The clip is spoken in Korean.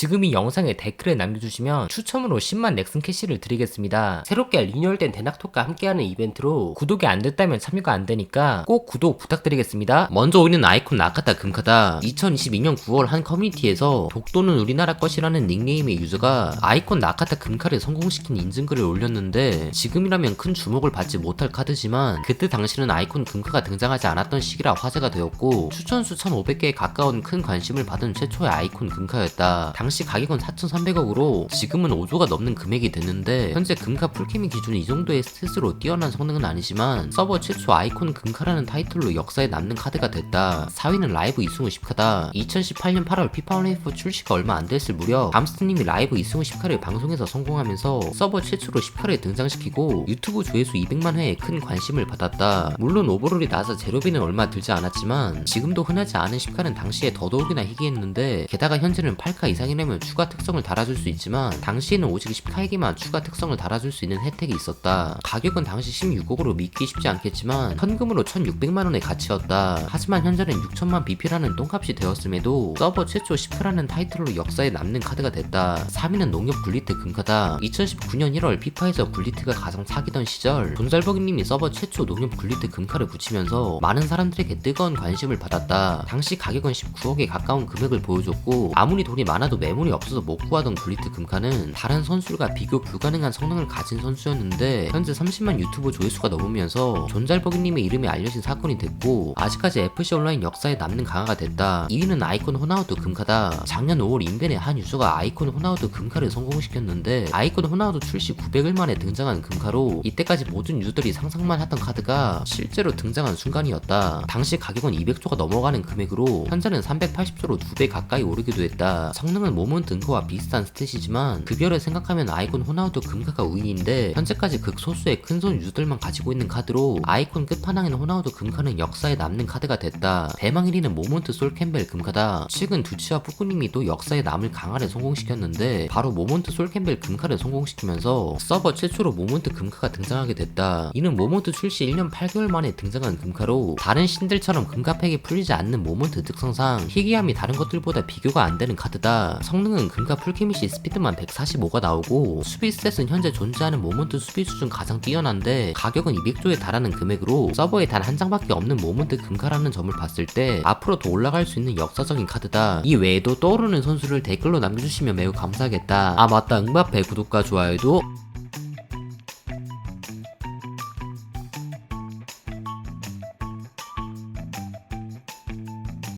지금 이 영상에 댓글을 남겨주시면 추첨으로 10만 넥슨 캐시를 드리겠습니다. 새롭게 리뉴얼된 대낙톡과 함께하는 이벤트로 구독이 안 됐다면 참여가 안 되니까 꼭 구독 부탁드리겠습니다. 먼저 오이는 아이콘 나카타 금카다 2022년 9월 한 커뮤니티에서 독도는 우리나라 것이라는 닉네임의 유저가 아이콘 나카타 금카를 성공시킨 인증글을 올렸는데 지금이라면 큰 주목을 받지 못할 카드지만 그때 당시는 아이콘 금카가 등장하지 않았던 시기라 화제가 되었고 추천 수 1,500개에 가까운 큰 관심을 받은 최초의 아이콘 금카였다. 당시 가격은 4,300억으로 지금은 5조가 넘는 금액이 됐는데 현재 금카 풀케미 기준 이 정도의 스탯으로 뛰어난 성능은 아니지만 서버 최초 아이콘 금카라는 타이틀로 역사에 남는 카드가 됐다. 4위는 라이브 이승우 10카다. 2018년 8월 피파올레이프 출시가 얼마 안 됐을 무렵 감스트님이 라이브 이승우 10카를 방송에서 성공하면서 서버 최초로 10카를 등장시키고 유튜브 조회수 200만 회에 큰 관심을 받았다. 물론 오버롤이 나서 재료비는 얼마 들지 않았지만 지금도 흔하지 않은 10카는 당시에 더더욱이나 희귀했는데 게다가 현재는 8카 이상이 라면 추가 특성을 달아줄 수 있지만 당시에는 오직 10카에게만 추가 특성을 달아줄 수 있는 혜택이 있었다. 가격은 당시 16억으로 믿기 쉽지 않겠지만 현금으로 1600만원의 가치였다. 하지만 현재는 6천만 BP라는 똥값이 되었음에도 서버 최초 10카라는 타이틀로 역사에 남는 카드가 됐다. 3위는 농협 굴리트 금카다. 2019년 1월 피파에서 굴리트가 가장 사기던 시절 돈잘버기님이 서버 최초 농협 굴리트 금카를 붙이면서 많은 사람들에게 뜨거운 관심을 받았다. 당시 가격은 19억에 가까운 금액을 보여줬고 아무리 돈이 많아도 매 물이 없어서 못 구하던 굴리트 금카는 다른 선수들과 비교 불가능한 성능을 가진 선수였는데 현재 30만 유튜브 조회수가 넘으면서 존잘버기님의 이름이 알려진 사건이 됐고 아직까지 FC 온라인 역사에 남는 강화가 됐다. 2위는 아이콘 호나우드 금카다. 작년 5월 인벤에 한 유저가 아이콘 호나우드 금카를 성공시켰는데 아이콘 호나우드 출시 900일 만에 등장한 금카로 이때까지 모든 유저들이 상상만 했던 카드가 실제로 등장한 순간이었다. 당시 가격은 200조가 넘어가는 금액으로 현재는 380조로 2배 가까이 오르기도 했다. 성능은 모먼트 은코와 비슷한 스탯이지만 급여를 생각하면 아이콘 호나우드 금카가 우위인데 현재까지 극소수의 큰손 유저들만 가지고 있는 카드로 아이콘 끝판왕인 호나우드 금카는 역사에 남는 카드가 됐다. 대망 1위는 모먼트 솔 캠벨 금카다. 최근 두치와 푸꾸님이 또 역사에 남을 강화를 성공시켰는데 바로 모먼트 솔 캠벨 금카를 성공시키면서 서버 최초로 모먼트 금카가 등장하게 됐다. 이는 모먼트 출시 1년 8개월 만에 등장한 금카로 다른 신들처럼 금카팩이 풀리지 않는 모먼트 특성상 희귀함이 다른 것들보다 비교가 안 되는 카드다. 성능은 금카 풀케미시 스피드만 145가 나오고 수비 스탯은 현재 존재하는 모먼트 수비 수준 가장 뛰어난데 가격은 200조에 달하는 금액으로 서버에 단 한 장밖에 없는 모먼트 금카라는 점을 봤을 때 앞으로 더 올라갈 수 있는 역사적인 카드다. 이 외에도 떠오르는 선수를 댓글로 남겨주시면 매우 감사하겠다. 아 맞다 응바페 구독과 좋아요도